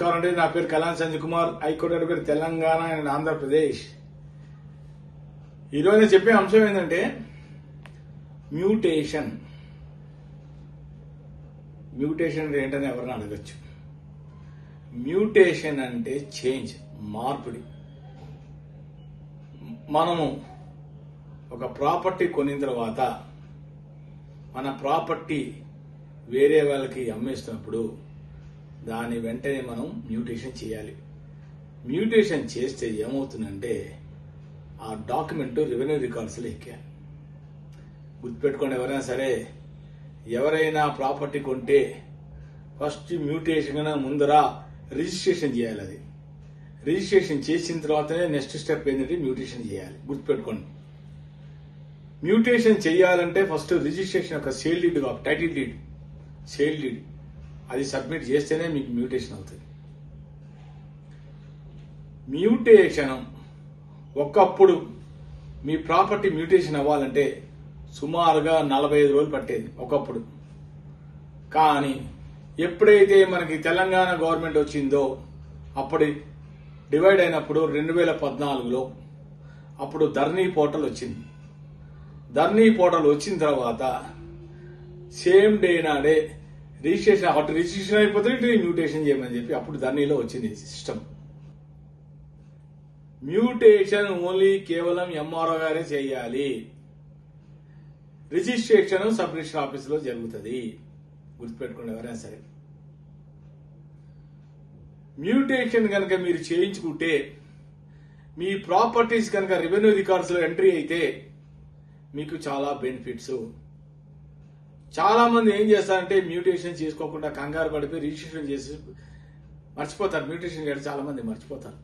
నమస్కారం అండి. నా పేరు Kalyan Sanjay Kumar. High court advocate Telangana and Andhra Pradesh. ఈరోజు నేను చెప్పే అంశం ఏంటంటే మ్యూటేషన్. మ్యూటేషన్ అంటే ఏంటని ఎవరైనా అడగచ్చు? మ్యూటేషన్ అంటే చేంజ్ మార్పిడి. మనము ఒక ప్రాపర్టీ కొనిన తర్వాత మన ప్రాపర్టీ వేరే వాళ్ళకి అమ్మేస్తున్నప్పుడు దాని వెంటనే మనం మ్యూటేషన్ చేయాలి. మ్యూటేషన్ చేస్తే ఏమవుతుందంటే ఆ డాక్యుమెంట్ రెవెన్యూ రికార్డ్స్లో ఎక్కాలి గుర్తుపెట్టుకోండి ఎవరైనా సరే ఎవరైనా ప్రాపర్టీ కొంటే ఫస్ట్ మ్యూటేషన్ కన్నా ముందర రిజిస్ట్రేషన్ చేయాలి అది. రిజిస్ట్రేషన్ చేసిన తర్వాతనే నెక్స్ట్ స్టెప్ ఏంటంటే మ్యూటేషన్ చేయాలి. గుర్తుపెట్టుకోండి. మ్యూటేషన్ చేయాలంటే ఫస్ట్ రిజిస్ట్రేషన్ యొక్క sale deed title deed. Sale deed. అది సబ్మిట్ చేస్తేనే మీకు మ్యూటేషన్ అవుతుంది. మ్యూటేషన్ ఒకప్పుడు మీ ప్రాపర్టీ మ్యూటేషన్ అవ్వాలంటే సుమారుగా నలభై ఐదు రోజులు పట్టేది ఒకప్పుడు. కానీ ఎప్పుడైతే మనకి తెలంగాణ గవర్నమెంట్ వచ్చిందో అప్పుడు డివైడ్ అయినప్పుడు రెండు వేల పద్నాలుగులో అప్పుడు ధర్నీ పోర్టల్ వచ్చింది. ధర్నీ పోర్టల్ వచ్చిన తర్వాత సేమ్ డే నాడే రిజిస్ట్రేషన్ అటు రిజిస్ట్రేషన్ అయిపోతే ఇటు మ్యూటేషన్ చేయమని చెప్పి అప్పుడు ధర్నీలో వచ్చింది సిస్టమ్. మ్యూటేషన్ ఓన్లీ కేవలం ఎంఆర్ఓ గారే చేయాలి. రిజిస్ట్రేషన్ సబ్ రిజిస్టర్ ఆఫీసులో జరుగుతుంది. గుర్తుపెట్టుకోండి ఎవరైనా సరే. మ్యూటేషన్ కనుక మీరు చేయించుకుంటే మీ ప్రాపర్టీస్ కనుక రెవెన్యూ రికార్డ్స్లో ఎంట్రీ అయితే మీకు చాలా బెనిఫిట్స్. చాలా మంది ఏం చేస్తారంటే మ్యూటేషన్ చేసుకోకుండా కంగారు పడిపోయి రిజిస్ట్రేషన్ చేసి మర్చిపోతారు. మ్యూటేషన్ చేయడం చాలా మంది మర్చిపోతారు.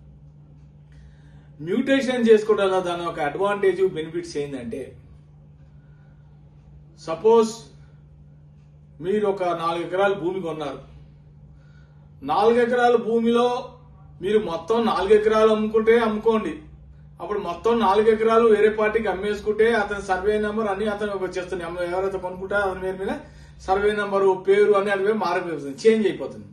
మ్యూటేషన్ చేసుకోవడం వల్ల దాని ఒక అడ్వాంటేజ్ బెనిఫిట్స్ ఏంటంటే సపోజ్ మీరు ఒక నాలుగు ఎకరాల భూమి కొన్నారు. నాలుగు ఎకరాల భూమిలో మీరు మొత్తం నాలుగు ఎకరాలు అమ్ముకుంటే అమ్ముకోండి. అప్పుడు మొత్తం నాలుగు ఎకరాలు వేరే పార్టీకి అమ్మేసుకుంటే అతని సర్వే నెంబర్ అన్ని అతను వచ్చేస్తుంది అమ్మ ఎవరైతే కొనుక్కుంటారో అతని పేరు మీద సర్వే నెంబరు పేరు అని అడిగి మారిపోతుంది చేంజ్ అయిపోతుంది.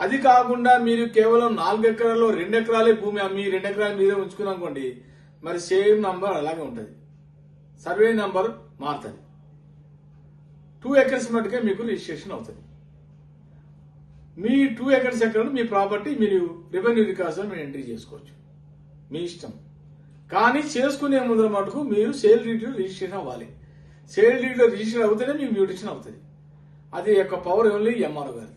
అది కాకుండా మీరు కేవలం నాలుగు ఎకరాల్లో రెండు ఎకరాలే భూమి అమ్మి రెండు ఎకరాలు మీరే ఉంచుకున్నానుకోండి మరి సేమ్ నంబర్ అలాగే ఉంటుంది. సర్వే నంబర్ మారుతుంది. టూ ఎకర్స్ మటుకే మీకు రిజిస్ట్రేషన్ అవుతుంది. మీ టూ ఎకర్స్ ఎక్కడ మీ ప్రాపర్టీ మీరు రెవెన్యూ రికార్డ్స్ మీరు ఎంట్రీ చేసుకోవచ్చు. మీ ఇష్టం. కానీ చేసుకునే ముందర మటుకు మీరు సేల్ డీట్లో రిజిస్ట్రేషన్ అవ్వాలి. సేల్ డీట్లో రిజిస్ట్రేషన్ అవుతేనే మీకు మ్యూటేషన్ అవుతుంది. అది యొక్క పవర్ ఓన్లీ ఎంఆర్ఓ గారు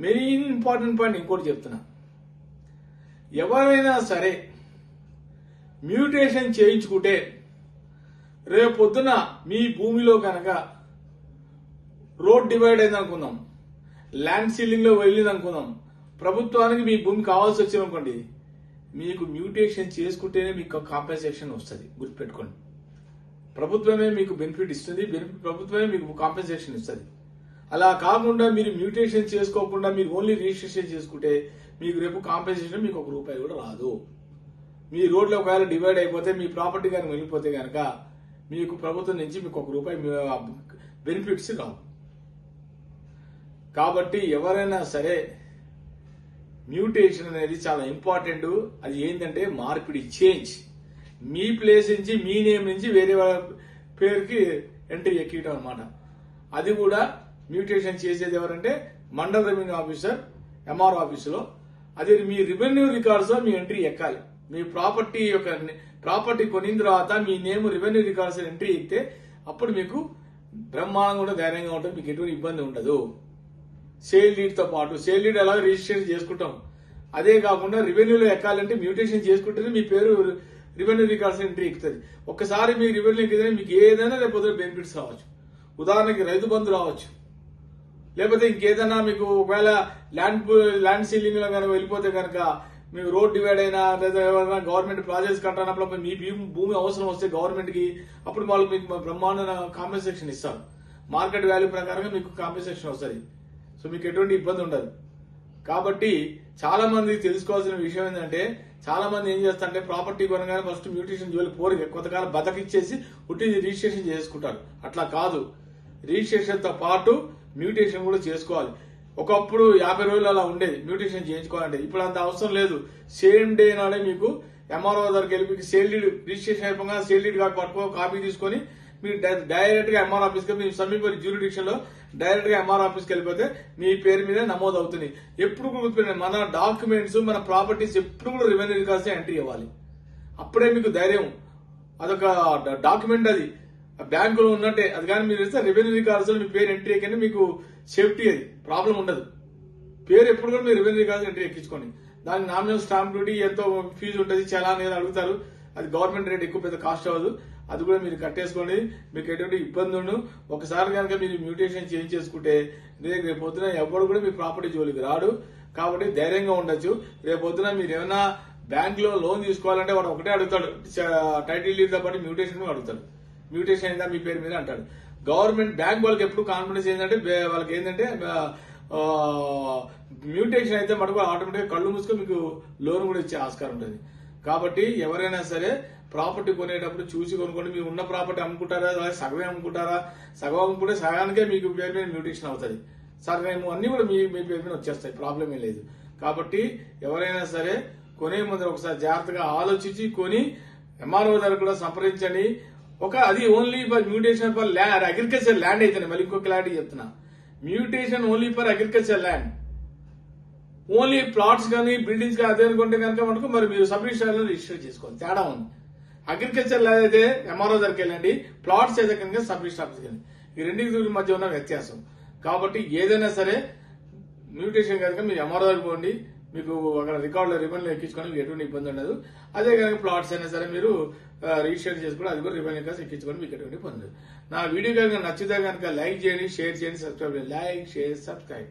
మెయిన్ ఇంపార్టెంట్ పాయింట్ ఇంకోటి చెప్తున్నా. ఎవరైనా సరే మ్యూటేషన్ చేయించుకుంటే రేపు పొద్దున మీ భూమిలో కనుక రోడ్ డివైడ్ అయింది అనుకుందాం. ల్యాండ్ సీలింగ్లో వెళ్ళింది అనుకుందాం. ప్రభుత్వానికి మీ భూమి కావాల్సి వచ్చింది అనుకోండి. మీకు మ్యూటేషన్ చేసుకుంటేనే మీకు కాంపెన్సేషన్ వస్తుంది. గుర్తుపెట్టుకోండి. ప్రభుత్వమే మీకు బెనిఫిట్ ఇస్తుంది బెనిఫిట్ ప్రభుత్వమే మీకు కాంపెన్సేషన్ ఇస్తుంది. అలా కాకుండా మీరు మ్యూటేషన్ చేసుకోకుండా మీరు ఓన్లీ రిజిస్ట్రేషన్ చేసుకుంటే మీకు రేపు కాంపెన్సేషన్ మీకు ఒక రూపాయి కూడా రాదు. మీ రోడ్లు ఒకవేళ డివైడ్ అయిపోతే మీ ప్రాపర్టీ కనుక వెళ్ళిపోతే కనుక మీకు ప్రభుత్వం నుంచి మీకు ఒక రూపాయి బెనిఫిట్స్ రావు. కాబట్టి ఎవరైనా సరే మ్యూటేషన్ అనేది చాలా ఇంపార్టెంట్. అది ఏంటంటే మార్పిడి చేంజ్. మీ ప్లేస్ నుంచి మీ నేమ్ నుంచి వేరే వాళ్ళ పేరుకి ఎంట్రీ ఎక్కియటం అనమాట అది కూడా మ్యూటేషన్ చేసేది ఎవరంటే మండల రెవెన్యూ ఆఫీసర్ ఎంఆర్ ఆఫీసులో. అది మీ రెవెన్యూ రికార్డ్స్లో మీ ఎంట్రీ ఎక్కాలి. మీ ప్రాపర్టీ యొక్క ప్రాపర్టీ కొనిన తర్వాత మీ నేమ్ రెవెన్యూ రికార్డ్స్ ఎంట్రీ ఎక్కితే అప్పుడు మీకు బ్రహ్మాండంగా కూడా ధైర్యంగా ఉంటుంది మీకు ఎటువంటి ఇబ్బంది ఉండదు. సేల్ డీడ్తో పాటు సేల్ డీడ్ అలాగే రిజిస్ట్రేషన్ చేసుకుంటాం. అదే కాకుండా రెవెన్యూలో ఎక్కాలంటే మ్యూటేషన్ చేసుకుంటేనే మీ పేరు రెవెన్యూ రికార్డ్స్ ఎంట్రీ ఎక్కుతుంది ఒక్కసారి మీ రెవెన్యూ ఎక్కితే మీకు ఏదైనా రేపు బెనిఫిట్స్ రావచ్చు. ఉదాహరణకి రైతు బంధు రావచ్చు. లేకపోతే ఇంకేదైనా మీకు ఒకవేళ ల్యాండ్ ల్యాండ్ సీలింగ్లో కనుక వెళ్ళిపోతే కనుక మీకు రోడ్ డివైడ్ అయినా లేదా ఎవరైనా గవర్నమెంట్ ప్రాజెక్ట్స్ కట్టనప్పుడు మీ భూమి భూమి అవసరం వస్తే గవర్నమెంట్కి అప్పుడు వాళ్ళు మీకు బ్రహ్మాండ కాంపెన్సేషన్ ఇస్తారు మార్కెట్ వాల్యూ ప్రకారంగా మీకు కాంపెన్సేషన్ వస్తుంది. సో మీకు ఎటువంటి ఇబ్బంది ఉండదు. కాబట్టి చాలా మంది తెలుసుకోవాల్సిన విషయం ఏంటంటే చాలా మంది ఏం చేస్తారంటే ప్రాపర్టీ కొనగానే ఫస్ట్ మ్యూటేషన్ జోలి పోరు కొంతకాలం బతకిచ్చేసి ఉట్టి రిజిస్ట్రేషన్ చేసుకుంటారు. అట్లా కాదు. రిజిస్ట్రేషన్తో పాటు మ్యూటేషన్ కూడా చేసుకోవాలి. ఒకప్పుడు యాభై రోజులు అలా ఉండేది మ్యూటేషన్ చేయించుకోవాలంటే. ఇప్పుడు అంత అవసరం లేదు. సేమ్ డే నాడే మీకు ఎంఆర్ఓ దగ్గరికి వెళ్ళి మీకు సేల్ లీడ్ రిజిస్ట్రేషన్ అయిపోగా సేల్ డీడ్ కార్డు పట్టుకో కాపీ తీసుకొని మీరు డైరెక్ట్గా ఎంఆర్ ఆఫీస్కి మీ సమీప జ్యూరిడిక్షన్లో డైరెక్ట్గా ఎంఆర్ ఆఫీస్కి వెళ్ళిపోతే మీ పేరు మీద నమోదు అవుతుంది. ఎప్పుడు కూడా మన డాక్యుమెంట్స్ మన ప్రాపర్టీస్ ఎప్పుడు కూడా రెవెన్యూ రికార్డ్స్ ఎంట్రీ ఇవ్వాలి. అప్పుడే మీకు ధైర్యం. అదొక డాక్యుమెంట్ అది. బ్యాంకులో ఉన్నట్టే. అది కానీ మీరు ఇస్తే రెవెన్యూ రికార్డ్స్ మీ పేరు ఎంట్రీ ఎక్కింటే మీకు సేఫ్టీ అది. ప్రాబ్లం ఉండదు. పేరు ఎప్పుడు కూడా మీరు రెవెన్యూ రికార్డ్స్ ఎంట్రీ ఎక్కించుకోండి. దానికి నామినల్ స్టాంప్ డ్యూటీ ఎంతో ఫీజు ఉంటుంది చాలా అనేది అడుగుతారు. అది గవర్నమెంట్ రేట్ ఎక్కువ పెద్ద కాస్ట్ అవ్వదు. అది కూడా మీరు కట్టేసుకోండి. మీకు ఎటువంటి ఇబ్బంది ఉండదు. ఒకసారి కనుక మీరు మ్యూటేషన్ చేంజ్ చేసుకుంటే రేపు రేపు పొద్దున ఎవరు కూడా మీ ప్రాపర్టీ జోలికి రాడు. కాబట్టి ధైర్యంగా ఉండొచ్చు. రేపు పొద్దున మీరు ఏమైనా బ్యాంక్లో లోన్ తీసుకోవాలంటే వాడు ఒకటే అడుగుతాడు. టైటిల్ డీడ్తో పాటు మ్యూటేషన్ కూడా అడుగుతాడు. మ్యూటేషన్ అయిందా మీ పేరు మీద అంటాడు. గవర్నమెంట్ బ్యాంక్ వాళ్ళకి ఎప్పుడు కాన్ఫిడెన్స్ ఏంటంటే వాళ్ళకి ఏంటంటే మ్యూటేషన్ అయితే మటుకు ఆటోమేటిక్ కళ్ళు మూసుకొని మీకు లోన్ కూడా ఇచ్చే ఆస్కారం ఉంటుంది. కాబట్టి ఎవరైనా సరే ప్రాపర్టీ కొనేటప్పుడు చూసి కొనుక్కోండి. మీరు ఉన్న ప్రాపర్టీ అమ్ముకుంటారా? లేదా సగమే అమ్ముకుంటారా? సగం అమ్ముకుంటే సగానికే మీకు పేరు మీద మ్యూటేషన్ అవుతుంది. సగం అన్ని కూడా మీ మీ పేరు మీద వచ్చేస్తాయి. ప్రాబ్లం ఏం లేదు. కాబట్టి ఎవరైనా సరే కొనే ముందర ఒకసారి జాగ్రత్తగా ఆలోచించి కొని ఎంఆర్ఓ దగ్గర కూడా సంప్రదించండి. ఒక అది only for mutation for land agriculture land అయితేనే. మళ్ళీ ఇంకో క్లారిటీ చెప్తున్నా. Mutation only for agriculture land only plots కానీ బిల్డింగ్స్ కానీ అదే అనుకుంటే కనుక మనకు మరి మీరు సబ్మిషన్ రిజిస్టర్ రిజిస్టర్ చేసుకోవాలి. తేడా ఉంది. అగ్రికల్చర్ అయితే ఎంఆర్ఓ దగ్గరికి వెళ్ళండి ప్లాట్స్ అయితే కనుక సబ్ ఆఫీస్కి వెళ్ళండి. ఈ రెండింటి మధ్య ఉన్న వ్యత్యాసం. కాబట్టి ఏదైనా సరే మ్యూటేషన్ కనుక మీరు ఎంఆర్ఓ దగ్గర పోండి. మీకు అక్కడ రికార్డులో రిబన్లు ఎక్కించుకొని ఎటువంటి ఇబ్బంది ఉండదు. అదే కనుక ప్లాట్స్ అయినా సరే మీరు ఆ, రిజిస్టర్ చేసుకుని అది కూడా రిబన్ ఎక్కడ ఎక్కించుకొని మీకు ఎటువంటి ఇబ్బంది నా వీడియో కనుక నచ్చితే కనుక లైక్ చేయండి షేర్ చేయండి సబ్స్క్రైబ్ చేయండి. Like share subscribe